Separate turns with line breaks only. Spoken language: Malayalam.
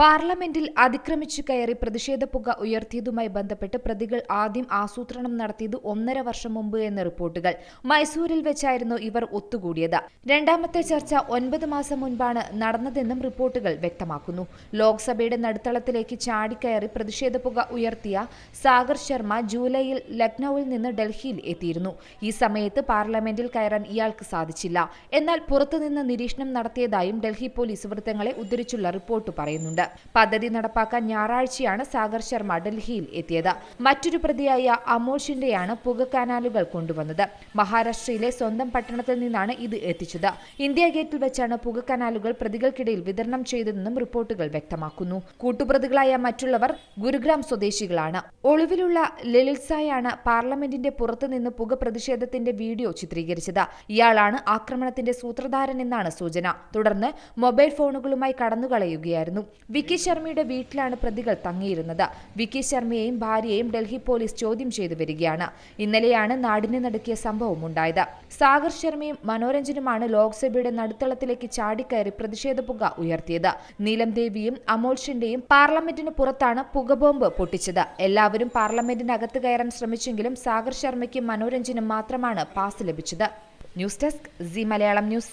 പാർലമെന്റിൽ അതിക്രമിച്ചു കയറി പ്രതിഷേധ പുക ഉയർത്തിയതുമായി ബന്ധപ്പെട്ട് പ്രതികൾ ആദ്യം ആസൂത്രണം നടത്തിയത് ഒന്നര വർഷം മുമ്പ് എന്ന റിപ്പോർട്ടുകൾ മൈസൂരിൽ വെച്ചായിരുന്നു ഇവർ ഒത്തുകൂടിയത്. രണ്ടാമത്തെ ചർച്ച ഒൻപത് മാസം മുൻപാണ് നടന്നതെന്നും റിപ്പോർട്ടുകൾ വ്യക്തമാക്കുന്നു. ലോക്സഭയുടെ നടുത്തളത്തിലേക്ക് ചാടിക്കയറി പ്രതിഷേധ പുക ഉയർത്തിയ സാഗർ ശർമ്മ ജൂലൈയിൽ ലക്നൌവിൽ നിന്ന് ഡൽഹിയിൽ എത്തിയിരുന്നു. ഈ സമയത്ത് പാർലമെന്റിൽ കയറാൻ ഇയാൾക്ക് സാധിച്ചില്ല. എന്നാൽ പുറത്തുനിന്ന് നിരീക്ഷണം നടത്തിയതായും ഡൽഹി പോലീസ് വൃത്തങ്ങളെ ഉദ്ധരിച്ചുള്ള റിപ്പോർട്ട് പറയുന്നുണ്ട്. പദ്ധതി നടപ്പാക്കാൻ ഞായറാഴ്ചയാണ് സാഗർ ശർമ്മ ഡൽഹിയിൽ എത്തിയത്. മറ്റൊരു പ്രതിയായ അമോൾ ഷിൻഡെയാണ് പുക കൊണ്ടുവന്നത്. മഹാരാഷ്ട്രയിലെ സ്വന്തം പട്ടണത്തിൽ നിന്നാണ് ഇത് എത്തിച്ചത്. ഇന്ത്യ ഗേറ്റിൽ വെച്ചാണ് പുക കനാലുകൾ പ്രതികൾക്കിടയിൽ വിതരണം ചെയ്തതെന്നും റിപ്പോർട്ടുകൾ വ്യക്തമാക്കുന്നു. കൂട്ടുപ്രതികളായ മറ്റുള്ളവർ ഗുരുഗ്രാം സ്വദേശികളാണ്. ഒളിവിലുള്ള ലളിത്സായാണ് പാർലമെന്റിന്റെ പുറത്തുനിന്ന് പുക പ്രതിഷേധത്തിന്റെ വീഡിയോ ചിത്രീകരിച്ചത്. ഇയാളാണ് ആക്രമണത്തിന്റെ സൂത്രധാരൻ എന്നാണ് സൂചന. തുടർന്ന് മൊബൈൽ ഫോണുകളുമായി കടന്നുകളയുകയായിരുന്നു. വിക്കി ശർമ്മയുടെ വീട്ടിലാണ് പ്രതികൾ തങ്ങിയിരുന്നത്. വിക്കി ശർമ്മയെയും ഭാര്യയെയും ഡൽഹി പോലീസ് ചോദ്യം ചെയ്തു വരികയാണ്. ഇന്നലെയാണ് നാടിനെ നടുക്കിയ സംഭവം ഉണ്ടായത്. സാഗർ ശർമ്മയും മനോരഞ്ജനുമാണ് ലോക്സഭയുടെ നടുത്തളത്തിലേക്ക് ചാടിക്കയറി പ്രതിഷേധ പുക ഉയർത്തിയത്. നീലം ദേവിയും അമോൾ ഷിൻഡെയും പാർലമെന്റിന് പുറത്താണ് പുകബോംബ് പൊട്ടിച്ചത്. എല്ലാവരും പാർലമെന്റിനകത്ത് കയറാൻ ശ്രമിച്ചെങ്കിലും സാഗർ ശർമ്മയ്ക്കും മനോരഞ്ജനും മാത്രമാണ് പാസ് ലഭിച്ചത്. News desk C Malayalam news.